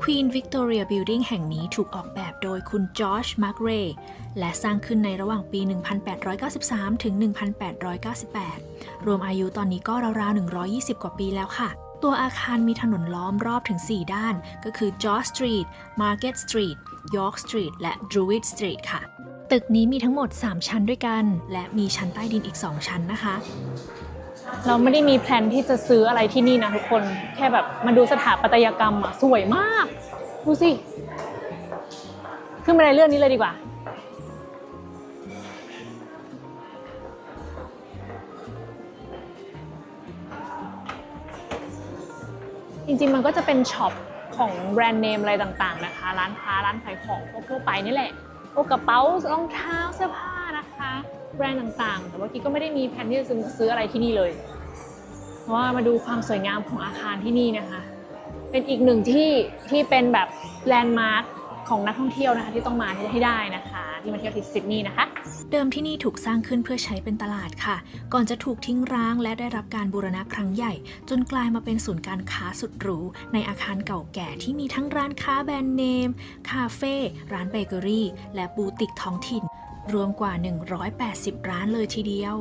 Queen Victoria Building แห่งนี้ถูกออกแบบโดยคุณจอร์จมาร์กเรย์และสร้างขึ้นในระหว่างปี 1893 ถึง 1898 รวมอายุตอนนี้ก็ราวๆ 120 กว่าปีแล้วค่ะ ตัวอาคารมีถนนล้อมรอบถึง 4 ด้าน ก็คือ George Street Market Street York Street และ Druid Street ค่ะ ตึกนี้มีทั้งหมด 3 ชั้นด้วยกัน และมีชั้นใต้ดินอีก 2 ชั้นนะคะ เราไม่ได้มีแพลนที่จะซื้ออะไรที่นี่นะทุกคน แค่แบบมาดูสถาปัตยกรรมอะสวยมาก ดูสิ ขึ้นมาในเรื่องนี้เลยดีกว่า จริงๆมันก็จะเป็นช็อปของแบรนด์เนมอะไรต่างๆนะคะ ร้านค้าร้านขายของทั่วไปนี่แหละพวกกระเป๋ารองเท้าเสื้อผ้า คะแบรนด์ต่างๆ แต่ว่ากี้ก็ไม่ได้มีแผนที่จะซื้ออะไรที่นี่เลย เพราะว่ามาดูความสวยงามของอาคารที่นี่นะคะ เป็นอีกหนึ่งที่ที่เป็นแบบแลนด์มาร์คของนักท่องเที่ยวนะคะที่ต้องมาให้ได้นะคะ ที่มาเที่ยวที่ซิดนีย์นะคะ เดิมที่นี่ถูกสร้างขึ้นเพื่อใช้เป็นตลาดค่ะ ก่อนจะถูกทิ้งร้างและได้รับการบูรณะครั้งใหญ่ จนกลายมาเป็นศูนย์การค้าสุดหรูในอาคารเก่าแก่ที่มีทั้งร้านค้าแบรนด์เนม คาเฟ่ร้านเบเกอรี่ และบูติกท้องถิ่น รวมกว่า 180 ร้านเลยทีเดียว